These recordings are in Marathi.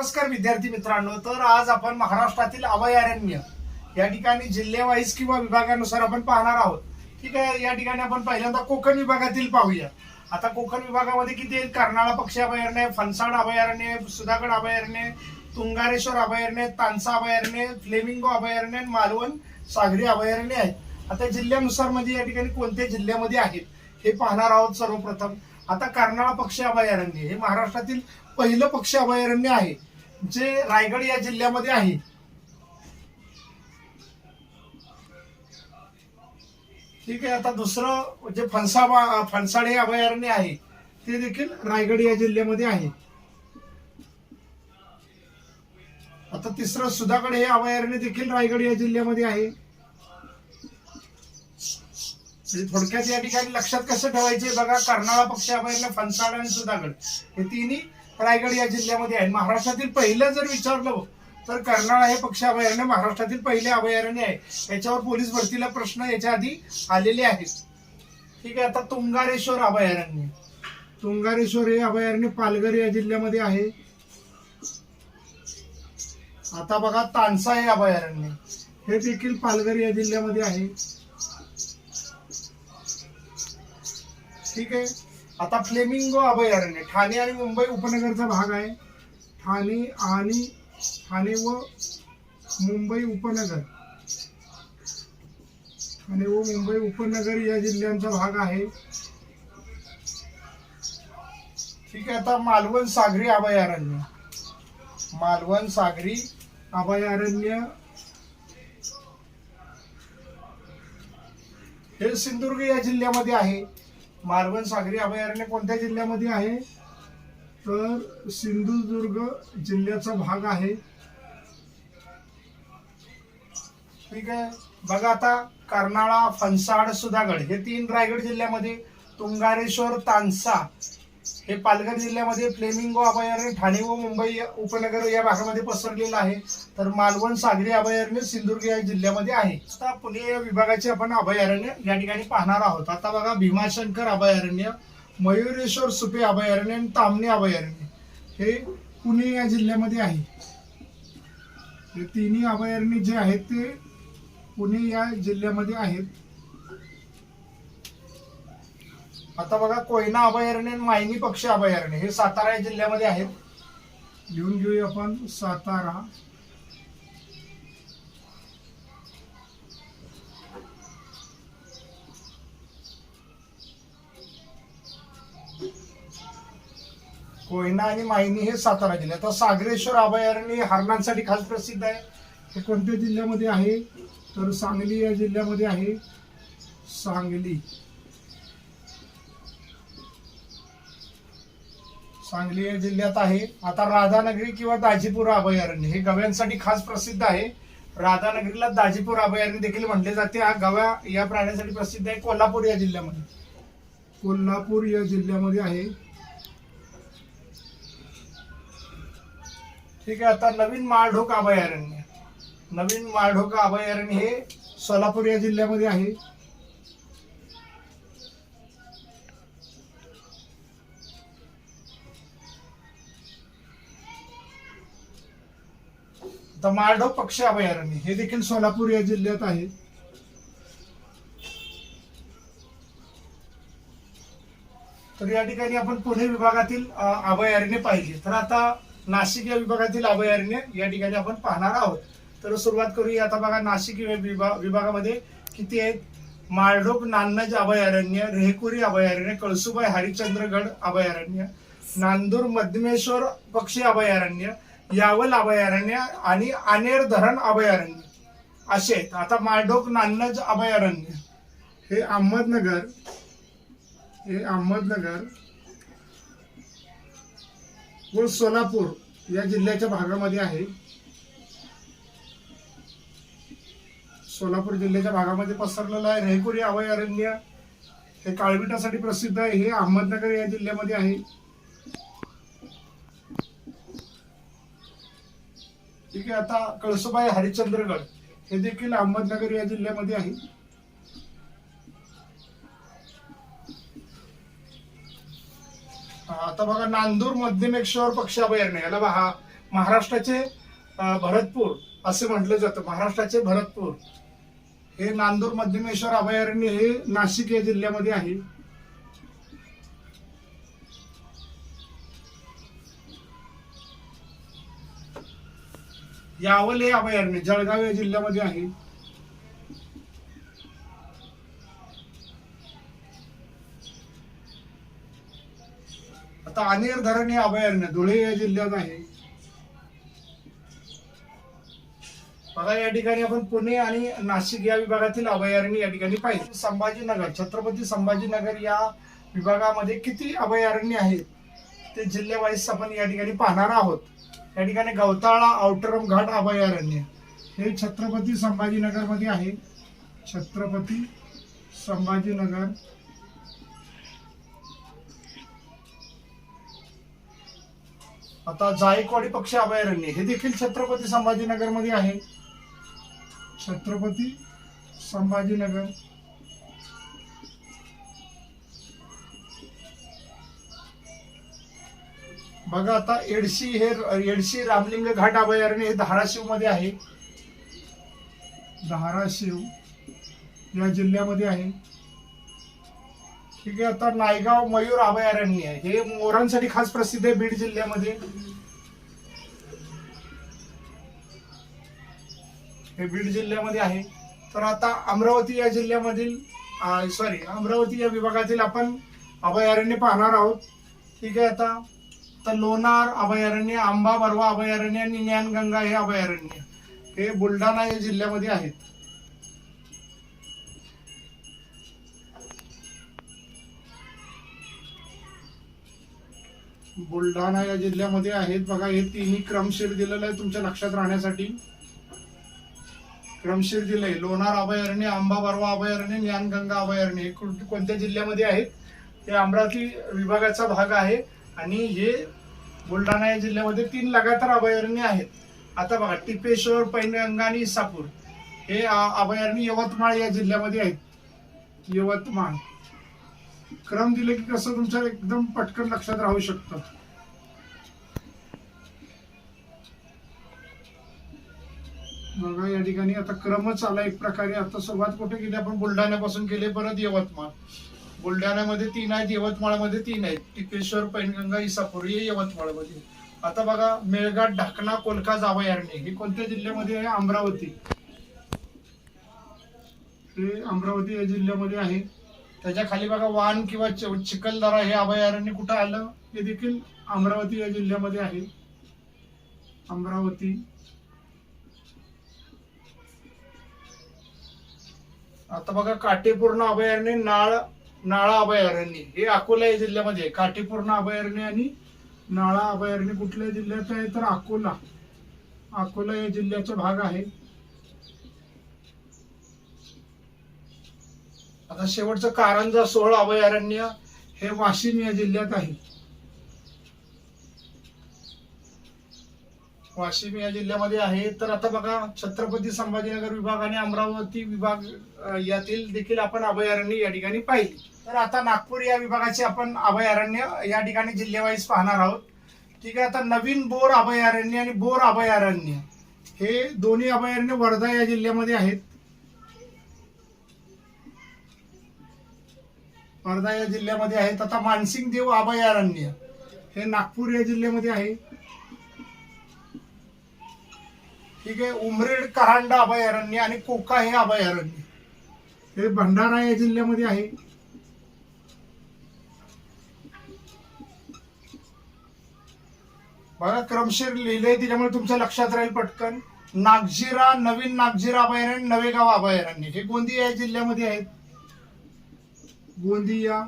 नमस्कार विद्यार्थी मित्रांनो तर आज आपण महाराष्ट्रातील अभयारण्य या ठिकाणी जिल्हेवाईज किंवा विभागानुसार आपण पाहणार आहोत. ठीक आहे या ठिकाणी आपण पहिल्यांदा कोकण विभागातील पाहूया. आता कोकण विभागामध्ये किती आहेत? कर्नाळा पक्षी अभयारण्य फणसाड अभयारण्य सुधागड अभयारण्य तुंगारेश्वर अभयारण्य तानसा अभयारण्य फ्लेमिंगो अभयारण्य मालवण सागरी अभयारण्य आहेत. आता जिल्ह्यानुसार म्हणजे या ठिकाणी कोणत्या जिल्ह्यामध्ये आहेत हे पाहणार आहोत सर्वप्रथम. आता कर्नाळा पक्षी अभयारण्य हे महाराष्ट्रातील पहिलं पक्षी अभयारण्य आहे. जे रायगड या जिल्ह्यामध्ये आहे. ठीक आहे आता दुसरं जे फणसा फणसाडे अभयारण्य आहे ते देखील रायगड या जिल्ह्यामध्ये आहे. आता तिसरं सुधागड हे अभयारण्य देखील रायगड या जिल्ह्यामध्ये आहे. म्हणजे थोडक्यात या ठिकाणी लक्षात कसं ठेवायचे बघा कर्नाळा पक्षी अभयारण्य फणसाड आणि सुधागड हे तिन्ही रायगड या जिल्ह्यामध्ये आहे महाराष्ट्रातील पहिलं जर विचारलं तर कर्नाळा हे पक्षी अभयारण्य महाराष्ट्रातील पहिले अभयारण्य आहे. याच्यावर पोलीस भरतीला प्रश्न याच्या आधी आलेले आहेत. ठीक आहे आता तुंगारेश्वर अभयारण्य. तुंगारेश्वर हे अभयारण्य पालघर या जिल्ह्यामध्ये आहे. आता बघा तानसा हे अभयारण्य. हे देखील पालघर या जिल्ह्यामध्ये आहे. ठीक आहे. आता फ्लेमिंगो अभयारण्य ठाणे आणि मुंबई उपनगरचा भाग आहे. ठाणे आणि ठाणे व मुंबई उपनगर. ठाणे व मुंबई उपनगर या जिल्ह्यांचा भाग आहे. ठीक आहे आता मालवण सागरी अभयारण्य. मालवण सागरी अभयारण्य. हे सिंधुदुर्ग या जिल्ह्यामध्ये आहे. मालवण सागरी अभयारण्य कोणत्या जिल्ह्यामध्ये आहे? तर सिंधुदुर्ग जिल्ह्याचा भाग आहे. ठीक आहे. बघा आता कर्नाळा फणसाड सुधागड हे तीन रायगड जिल्ह्यामध्ये. तुंगारेश्वर तानसा हे पालघर जिल्ह्यामध्ये फ्लेमिंगो अभयारण्य ठाणे व मुंबई उपनगर या भागामध्ये पसरलेलं आहे. तर मालवण सागरी अभयारण्य सिंधुदुर्ग या जिल्ह्यामध्ये आहे. आता पुणे या विभागाचे आपण अभयारण्य या ठिकाणी पाहणार आहोत. आता बघा भीमाशंकर अभयारण्य मयुरेश्वर सुपे अभयारण्य आणि तामणे अभयारण्य. हे पुणे या जिल्ह्यामध्ये आहे. हे तिन्ही अभयारण्य जे आहेत ते पुणे या जिल्ह्यामध्ये आहेत. आता बघा कोयना अभयारण्य आणि मायनी पक्षी अभयारण्य हे सातारा या जिल्ह्यामध्ये आहेत. लिहून घेऊया आपण सातारा. कोयना आणि मायनी हे सातारा जिल्ह्यात सागरेश्वर अभयारण्य हरणांसाठी खास प्रसिद्ध आहे. हे कोणत्या जिल्ह्यामध्ये आहे? तर सांगली या जिल्ह्यामध्ये आहे. सांगली. सांगली जिल्ह्यात आहे. आता राधानगरी किंवा दाजीपूर अभयारण्य हे गव्यांसाठी खास प्रसिद्ध आहे. राधानगरीला दाजीपूर अभयारण्य देखील म्हटले जाते. हा गव्या या प्राण्यासाठी प्रसिद्ध आहे. कोल्हापूर या जिल्ह्यामध्ये. कोल्हापूर या जिल्ह्यामध्ये आहे. ठीक आहे आता नवीन माळढोक अभयारण्य. नवीन माळढोक अभयारण्य हे सोलापूर या जिल्ह्यामध्ये आहे. आता माळढोक पक्षी अभयारण्य. हे देखील सोलापूर या जिल्ह्यात आहे. तर या ठिकाणी आपण पुणे विभागातील अभयारण्य पाहिजे. तर आता नाशिक या विभागातील अभयारण्य या ठिकाणी आपण पाहणार आहोत. तर सुरुवात करूया. आता बघा नाशिक विभाग विभागामध्ये किती आहेत? माळढोक नान्नज अभयारण्य रेहकुरी अभयारण्य कळसुबाई हरिश्चंद्रगड अभयारण्य नांदूर मध्यमेश्वर पक्षी अभयारण्य यावल अभयारण्य आणि आनेर धरण अभयारण्य. असे आहेत. आता माळढोक नान्नज अभयारण्य. हे अहमदनगर हे अहमदनगर व सोलापूर या जिल्ह्याच्या भागामध्ये आहे. सोलापूर जिल्ह्याच्या भागामध्ये पसरलेलं आहे. रेहकुरी अभयारण्य हे काळविटासाठी प्रसिद्ध आहे. हे अहमदनगर या जिल्ह्यामध्ये आहे. ठीक आहे आता कळसुबाई हरिश्चंद्रगड हे देखील अहमदनगर या जिल्ह्यामध्ये आहे. आता बघा नांदूर मध्यमेश्वर पक्षी अभयारण्य याला बघा महाराष्ट्राचे भरतपूर असे म्हटलं जातं. महाराष्ट्राचे भरतपूर हे नांदूर मध्यमेश्वर अभयारण्य हे नाशिक या जिल्ह्यामध्ये आहे. यावल हे अभयारण्य जळगाव या जिल्ह्यामध्ये आहे. आता अनेर धरण हे अभयारण्य धुळे या जिल्ह्यात आहे. बघा या ठिकाणी आपण पुणे आणि नाशिक या विभागातील अभयारण्य या ठिकाणी पाहिजे संभाजीनगर छत्रपती संभाजीनगर या विभागामध्ये किती अभयारण्य आहेत? ते जिल्ह्यावाईज आपण या ठिकाणी पाहणार आहोत. या ठिकाणी गवताळा औटरम घाट अभयारण्य. हे छत्रपती संभाजीनगरमध्ये आहे. छत्रपती संभाजीनगर. आता जायकवाडी पक्षी अभयारण्य हे देखील छत्रपती संभाजीनगरमध्ये आहे. छत्रपती संभाजीनगर. बघा आता एडशी हे एडशी रामलिंग घाट अभयारण्य हे धाराशिवमध्ये आहे. धाराशिव या जिल्ह्यामध्ये आहे. ठीक आहे आता नायगाव मयूर अभयारण्य आहे. हे मोरांसाठी खास प्रसिद्ध आहे बीड जिल्ह्यामध्ये. हे बीड जिल्ह्यामध्ये आहे. तर आता अमरावती या जिल्ह्यामधील सॉरी अमरावती या विभागातील आपण अभयारण्य पाहणार आहोत. ठीक आहे आता तर लोणार अभयारण्य आंबा बरवा अभयारण्य आणि ज्ञानगंगा हे अभयारण्य. हे बुलढाणा या जिल्ह्यामध्ये आहेत. बुलढाणा या जिल्ह्यामध्ये आहेत. बघा हे तिन्ही क्रमशीर दिलेलं आहे तुमच्या लक्षात राहण्यासाठी. क्रमशीर दिलंय लोणार अभयारण्य आंबा बरवा अभयारण्य ज्ञानगंगा अभयारण्य. हे कोण- कोणत्या जिल्ह्यामध्ये आहेत? हे अमरावती विभागाचा भाग आहे. आणि हे बुलढाणा या जिल्ह्यामध्ये तीन लगातार अभयारण्य आहेत. आता बघा टिपेश्वर पैनगंगा आणि इसापूर हे अभयारण्य यवतमाळ या जिल्ह्यामध्ये आहेत. यवतमाळ. क्रम दिले की कसं तुमच्या एकदम पटकन लक्षात राहू शकतं. बघा या ठिकाणी आता क्रमच आला एक प्रकारे. आता सुरुवात कुठे केली? आपण बुलढाण्यापासून केले परत यवतमाळ. बुलढाण्यामध्ये तीन आहेत यवतमाळमध्ये तीन आहेत. टिपेश्वर पैनगंगा इसापूर हे यवतमाळमध्ये. आता बघा मेळघाट ढाकणा कोलकाज अभयारण्य हे कोणत्या जिल्ह्यामध्ये आहे? अमरावती. हे अमरावती या जिल्ह्यामध्ये आहे. त्याच्याखाली बघा वान किंवा चि- चिखलदरा हे अभयारण्य कुठं आलं? हे देखील अमरावती या जिल्ह्यामध्ये आहे. अमरावती. आता बघा काटेपूर्ण अभयारण्य नाळ नाळा अभयारण्य. हे अकोला या जिल्ह्यामध्ये काठीपूर्ण अभयारण्य आणि नाळा अभयारण्य कुठल्या जिल्ह्यात आहे तर अकोला. अकोला या जिल्ह्याचा भाग आहे. आता शेवटचं कारंजा सोहळ अभयारण्य हे वाशिम या जिल्ह्यात आहे. वाशिम या जिल्ह्यामध्ये आहे. तर आता बघा छत्रपती संभाजीनगर विभाग आणि अमरावती विभाग यातील देखील आपण अभयारण्य या ठिकाणी पाहिली. तर आता नागपूर या विभागाचे आपण अभयारण्य या ठिकाणी जिल्ह्यावाईज पाहणार आहोत. ठीक आहे आता नवीन बोर अभयारण्य आणि बोर अभयारण्य हे दोन्ही अभयारण्य वर्धा या जिल्ह्यामध्ये आहेत. वर्धा या जिल्ह्यामध्ये आहेत. आता मानसिंग देव अभयारण्य हे नागपूर या जिल्ह्यामध्ये आहे. ठीक आहे? उमरेड कहांडा अभयारण्य आणि कोका हे अभयारण्य. हे भंडारा या जिल्ह्यामध्ये आहे. बघा क्रमशीर लिहिले त्याच्यामुळे तुमच्या लक्षात राहील पटकन. नागझिरा नवीन नागझिरा अभयारण्य नवेगाव अभयारण्य. हे गोंदिया या जिल्ह्यामध्ये आहेत. गोंदिया.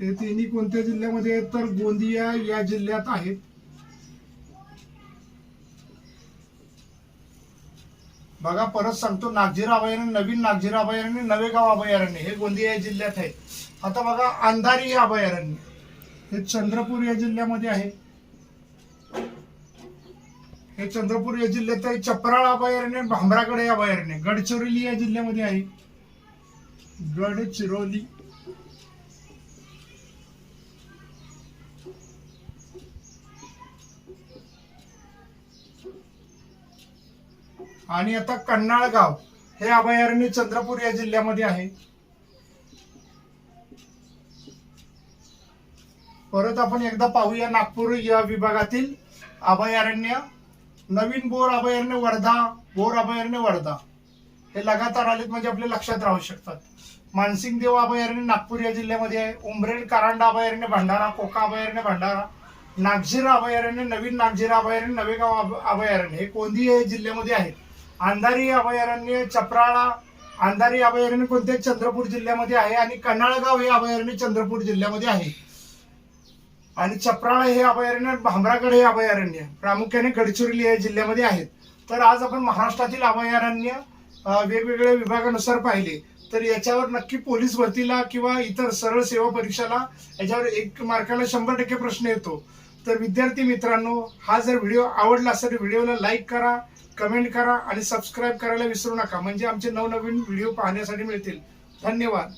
हे तिन्ही कोणत्या जिल्ह्यामध्ये आहेत? तर गोंदिया या जिल्ह्यात आहेत. बघा परत सांगतो नागझिरा अभयारण्य नवीन नागझिरा अभयारण्य नवेगाव अभयारण्य हे गोंदिया या जिल्ह्यात आहे आता बघा अंधारी हे अभयारण्य. हे चंद्रपूर या जिल्ह्यामध्ये आहे. हे चंद्रपूर या जिल्ह्यात आहे. चपराळ अभयारण्य भांबरागड हे अभयारण्य गडचिरोली या जिल्ह्यामध्ये आहे. गडचिरोली. आणि आता कन्नाळगाव हे अभयारण्य चंद्रपूर या जिल्ह्यामध्ये आहे. परत आपण एकदा पाहूया नागपूर या विभागातील अभयारण्य. नवीन बोर अभयारण्य वर्धा बोर अभयारण्य वर्धा. हे लगातार आलेत म्हणजे आपल्या लक्षात राहू शकतात. मानसिंग देव अभयारण्य नागपूर या जिल्ह्यामध्ये आहे. उमरेड कारांडा अभयारण्य भंडारा कोका अभयारण्य भंडारा. नागझिरा अभयारण्य नवीन नागझिरा अभयारण्य नवेगाव अभ- अभयारण्य. हे कोंदी या जिल्ह्यामध्ये आहेत. अंधारी अभयारण्य चपराळा अंधारी अभयारण्य कोणते? चंद्रपूर जिल्ह्यामध्ये आहे आणि कन्हाळगाव हे अभयारण्य चंद्रपूर जिल्ह्यामध्ये आहे. आणि चपराळा हे अभयारण्य भामरागड हे अभयारण्य प्रामुख्याने गडचिरोली या जिल्ह्यामध्ये आहेत. तर आज आपण महाराष्ट्रातील अभयारण्य वेगवेगळ्या विभागानुसार पाहिले तर याच्यावर नक्की पोलीस भरतीला किंवा इतर सरळ सेवा परीक्षाला याच्यावर एक मार्काला शंभर टक्के प्रश्न येतो. तर विद्यार्थी मित्रांनो हा जर व्हिडिओ आवडला असेल व्हिडिओला लाईक करा कमेंट करा आणि सबस्क्राईब करायला विसरू नका. म्हणजे आमचे नवनवीन व्हिडिओ पाहण्यासाठी मिळतील. धन्यवाद.